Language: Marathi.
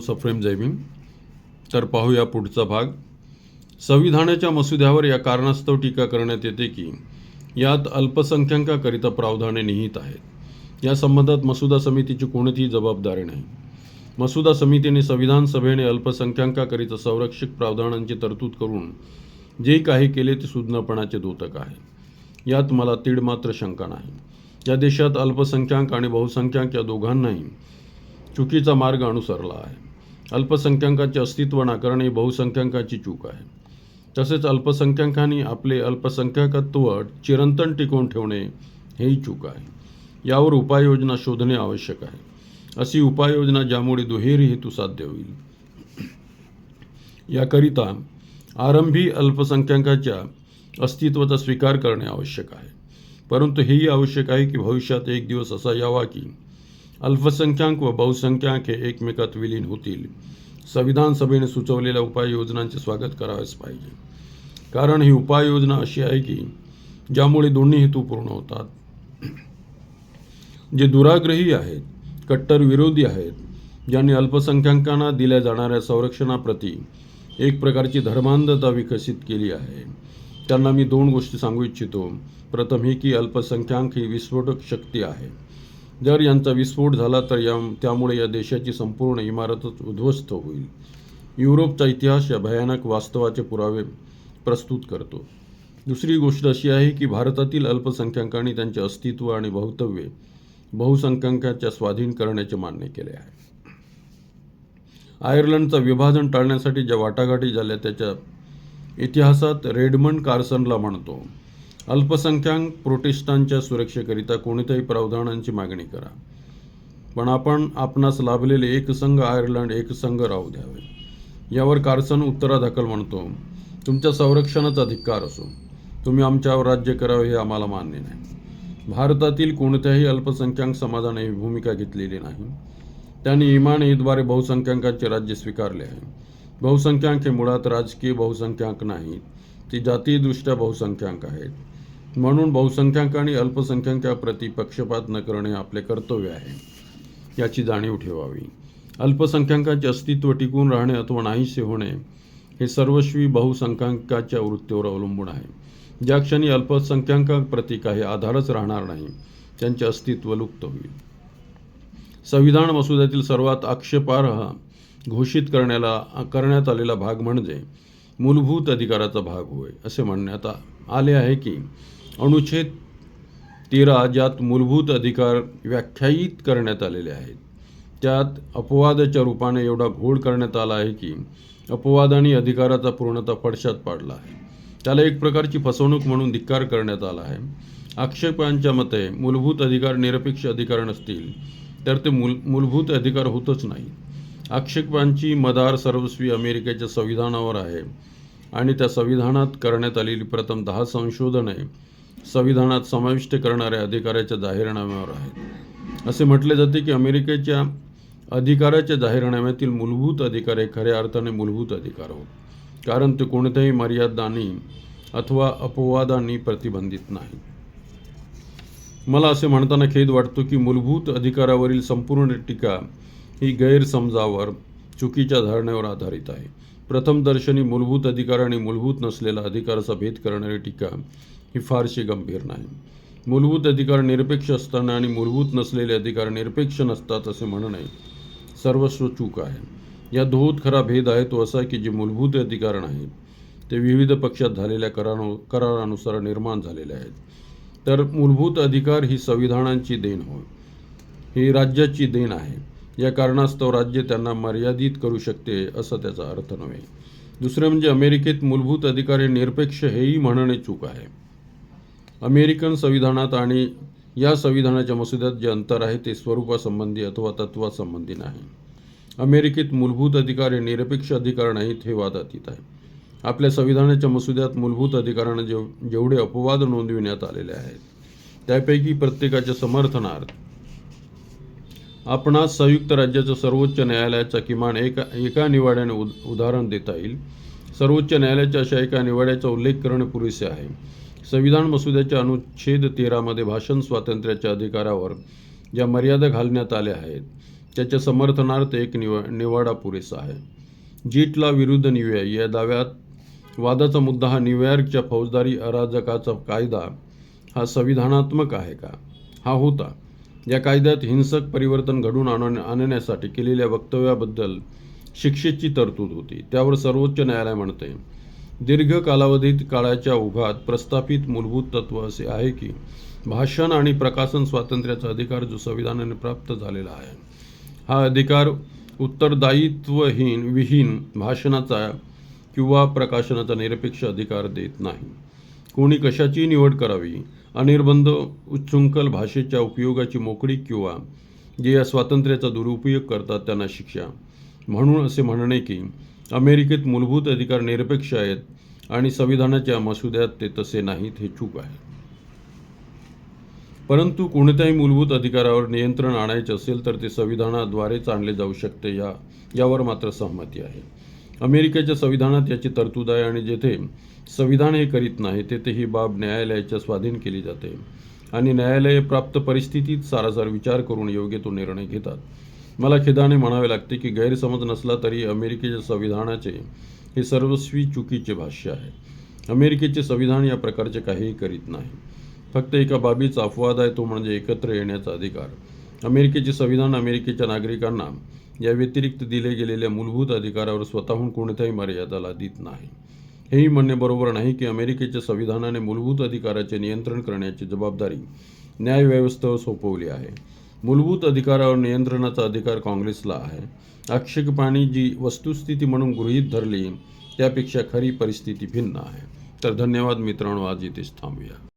सफ्रेम जैमिन तर पाहूया पुढचा भाग. संविधानाच्या मसुद्यावर या कारणास्तव टीका करण्यात येते की यात अल्पसंख्याकाकरिता प्रावधाने निहित आहेत. या संबंधात मसुदा समितीची कोणतीही जबाबदारी नाही. मसुदा समितीने संविधान सभेने अल्पसंख्याकाकरिता संरक्षक प्रावधानांची तरतूद करून जे काही केले ते सुज्ञपणाचे द्योतक आहे. यात मला तीड मात्र शंका नाही. या देशात अल्पसंख्याक आणि बहुसंख्याक या दोघांनाही चुकीचा मार्ग अनुसरला आहे. अल्पसंख्याकांचे अस्तित्व नाकारणे ही बहुसंख्याकांची चूक आहे. तसेच अल्पसंख्याकांनी आपले अल्पसंख्याकत्व चिरंतन टिकवून ठेवणे हेही चूक आहे. यावर उपाययोजना शोधणे आवश्यक आहे. अशी उपाययोजना ज्यामुळे दुहेरी हेतू साध्य होईल. याकरिता आरंभी अल्पसंख्याकाच्या अस्तित्वाचा स्वीकार करणे आवश्यक आहे. परंतु हेही आवश्यक आहे की भविष्यात एक दिवस असा यावा की अल्पसंख्याक व बहुसंख्याक हे एकमेकात विलीन होतील. संविधान सभेने सुचवलेल्या उपाययोजनांचे स्वागत करावेच पाहिजे. कारण ही उपाययोजना अशी आहे की ज्यामुळे दोन्ही हेतू पूर्ण होतात. जे दुराग्रही आहेत कट्टर विरोधी आहेत ज्यांनी अल्पसंख्याकांना दिल्या जाणाऱ्या संरक्षणाप्रती एक प्रकारची धर्मांधता विकसित केली आहे. त्यांना मी दोन गोष्टी सांगू इच्छितो. प्रथम ही की अल्पसंख्याक ही विस्फोटक शक्ती आहे. जर यांचा विस्फोट झाला तर या त्यामुळे या देशाची संपूर्ण इमारतच उद्ध्वस्त होईल. युरोपचा इतिहास या भयानक वास्तवाचे पुरावे प्रस्तुत करतो. दुसरी गोष्ट अशी आहे की भारतातील अल्पसंख्याकांनी त्यांचे अस्तित्व आणि भवितव्य बहुसंख्याकाच्या स्वाधीन करण्याचे मान्य केले आहे. आयर्लंडचा विभाजन टाळण्यासाठी ज्या वाटाघाटी झाल्या त्याच्या इतिहासात रेडमंड कार्सनला म्हणतो. अल्पसंख्याक प्रोटेस्टांच्या सुरक्षेकरिता कोणत्याही प्रावधानांची मागणी करा. पण आपण आपणास लाभलेले एकसंघ आयर्लंड एकसंघ राहू द्यावे. यावर कार्सन उत्तरादाखल म्हणतो. तुमच्या संरक्षणाचा अधिकार असो. तुम्ही आमच्यावर राज्य करावे हे आम्हाला मान्य नाही. भारतातील कोणत्याही अल्पसंख्याक समाजाने भूमिका घेतलेली नाही. त्यांनी इमान ईदद्वारे बहुसंख्याकांचे राज्य स्वीकारले आहे. बहुसंख्याक हे मुळात राजकीय बहुसंख्याक नाहीत ती जातीयदृष्ट्या बहुसंख्याक आहेत. म्हणून बहुसंख्याक आणि अल्पसंख्याकाप्रती पक्षपात न करणे आपले कर्तव्य आहे. याची जाणीव ठेवावी. अल्पसंख्याकाचे अस्तित्व टिकून राहणे अथवा नाहीसे होणे हे सर्वस्वी बहुसंख्याकाच्या वृत्तीवर अवलंबून आहे. ज्या क्षणी अल्पसंख्याकाप्रती काही आधारच राहणार नाही त्यांचे अस्तित्व लुप्त होईल. संविधान मसुद्यातील सर्वात आक्षेपार्ह घोषित करण्याला करण्यात आलेला भाग म्हणजे मूलभूत अधिकाराचा भाग होय असे म्हणण्यात आले आहे की अनुच्छेद तेरा ज्यात मूलभूत अधिकार व्याख्यायित करण्यात आलेले आहेत. त्यात अपवादाच्या रूपाने एवढा घोळ करण्यात आला आहे की अपवादाने अधिकाराचा पूर्णतः फडशात पाडला आहे. त्याला एक प्रकारची फसवणूक म्हणून धिक्कार करण्यात आला आहे. आक्षेपांच्या मते मूलभूत अधिकार निरपेक्ष अधिकार नसतील तर ते मूल मूलभूत अधिकार होतच नाही. आक्षेपांची मदार सर्वस्वी अमेरिकेच्या संविधानावर आहे आणि त्या संविधानात करण्यात आलेली प्रथम दहा संशोधने संविधानात समाविष्ट करणाऱ्या अधिकाराच्या जाहीरनाम्यावर आहेत. असे म्हटले जाते की अमेरिकेच्या अधिकाराच्या जाहीरनाम्यातील मूलभूत अधिकार हे खऱ्या अर्थाने मूलभूत अधिकार होत कारण ते कोणत्याही मर्यादांनी अथवा अपवादांनी प्रतिबंधित नाही. मला असे म्हणताना खेद वाटतो की मूलभूत अधिकारावरील संपूर्ण टीका ही गैरसमजावर चुकीच्या धारणेवर आधारित आहे. प्रथमदर्शनी मूलभूत अधिकार आणि मूलभूत नसलेला अधिकाराचा भेद करणारी टीका ही फारशी गंभीर नाही. मूलभूत अधिकार निरपेक्ष असताना आणि मूलभूत नसलेले अधिकार निरपेक्ष नसतात असे म्हणणे सर्वस्व चूक आहे. या दोहोत खरा भेद आहे तो असा की जे मूलभूत अधिकार नाहीत ते विविध पक्षात झालेल्या करारानु करारानुसार निर्माण झालेले आहेत. तर मूलभूत अधिकार ही संविधानांची देण होय. ही राज्याची देण आहे. या कारणास्तव राज्य त्यांना मर्यादित करू शकते असा त्याचा अर्थ नव्हे. दुसरे म्हणजे अमेरिकेत मूलभूत अधिकार हे निरपेक्ष हेही म्हणणे चूक आहे. अमेरिकन संविधानात आणि या संविधानाच्या मसुद्यात जे अंतर आहे ते स्वरूपासंबंधी अथवा तत्वासंबंधी नाही. अमेरिकेत मूलभूत अधिकार हे निरपेक्ष अधिकार नाहीत हे वादातीत आहे. आपल्या संविधानाच्या मसुद्यात मूलभूत अधिकारांना जेव जेवढे अपवाद नोंदविण्यात आलेले आहेत त्यापैकी प्रत्येकाच्या समर्थनार्थ आपणास संयुक्त राज्याच्या सर्वोच्च न्यायालयाचा किमान एका एका निवाड्याने उद उदाहरण देता येईल. सर्वोच्च न्यायालयाच्या अशा एका निवाड्याचा उल्लेख करणे पुरेसे आहे. संविधान मसुद्याच्या अनुच्छेद तेरामध्ये भाषण स्वातंत्र्याच्या अधिकारावर ज्या मर्यादा घालण्यात आल्या आहेत त्याच्या समर्थनार्थ एक निव निवाडा पुरेसा आहे. जीटला विरुद्ध न्यूयॉर्क या दाव्यात वादाचा मुद्दा हा न्यूयॉर्कच्या फौजदारी अराजकाचा कायदा हा संविधानात्मक आहे का? हा होता. या कायद्यात हिंसक परिवर्तन घडून आण आणण्यासाठी केलेल्या वक्तव्याबद्दल शिक्षेची तरतूद होती. त्यावर सर्वोच्च न्यायालय म्हणते दीर्घ कालावधीत काळाच्या ओघात प्रस्थापित मूलभूत तत्व असे आहे की भाषण आणि प्रकाशन स्वातंत्र्याचा अधिकार जो संविधानाने प्राप्त झालेला आहे. हा अधिकार उत्तरदायित्वहीन विहीन भाषणाचा किंवा प्रकाशनाचा निरपेक्ष अधिकार देत नाही. कोणी कशाची निवड करावी? अनिर्बंध उच्छृंखल भाषेच्या उपयोगाची मोकळी किंवा जे या स्वातंत्र्याचा दुरुपयोग करतात त्यांना शिक्षा. म्हणून असे म्हणणे की अमेरिकेत मूलभूत अधिकार निरपेक्ष आहेत आणि संविधानाच्या मसुद्यात ते तसे नाहीत हे चूक आहे. परंतु कोणत्याही मूलभूत अधिकारावर नियंत्रण आणायचे असेल तर ते संविधानाद्वारेच आणले जाऊ शकते या यावर मात्र सहमती आहे. अमेरिकेच्या संविधानात याची तरतूद आहे आणि जेथे संविधान हे करीत नाही तेथे ही बाब न्यायालयाच्या स्वाधीन केली जाते. आणि न्यायालये प्राप्त परिस्थितीत सारासार विचार करून योग्य तो निर्णय घेतात. मला खेदाने म्हणावे लागते की गैरसमज नसला तरी अमेरिकेच्या संविधानाचे हे सर्वस्वी चुकीचे भाष्य आहे. अमेरिकेचे संविधान या प्रकारचे काहीही करीत नाही. फक्त एका बाबीचा अपवाद आहे तो म्हणजे एकत्र येण्याचा अधिकार. अमेरिकेचे संविधान अमेरिकेच्या नागरिकांना या व्यतिरिक्त दिले गेलेल्या मूलभूत अधिकारावर स्वतःहून कोणत्याही मर्यादा लादित नाही. हेही म्हणणे बरोबर नाही की अमेरिकेच्या संविधानाने मूलभूत अधिकाराचे नियंत्रण करण्याची जबाबदारी न्यायव्यवस्थेवर सोपवली आहे. मूलभूत अधिकारावर नियंत्रणाचा अधिकार काँग्रेसला आहे. आक्षेपाने जी वस्तुस्थिती म्हणून गृहीत धरली त्यापेक्षा खरी परिस्थिती भिन्न आहे. तर धन्यवाद मित्रांनो आज इथेच थांबूया.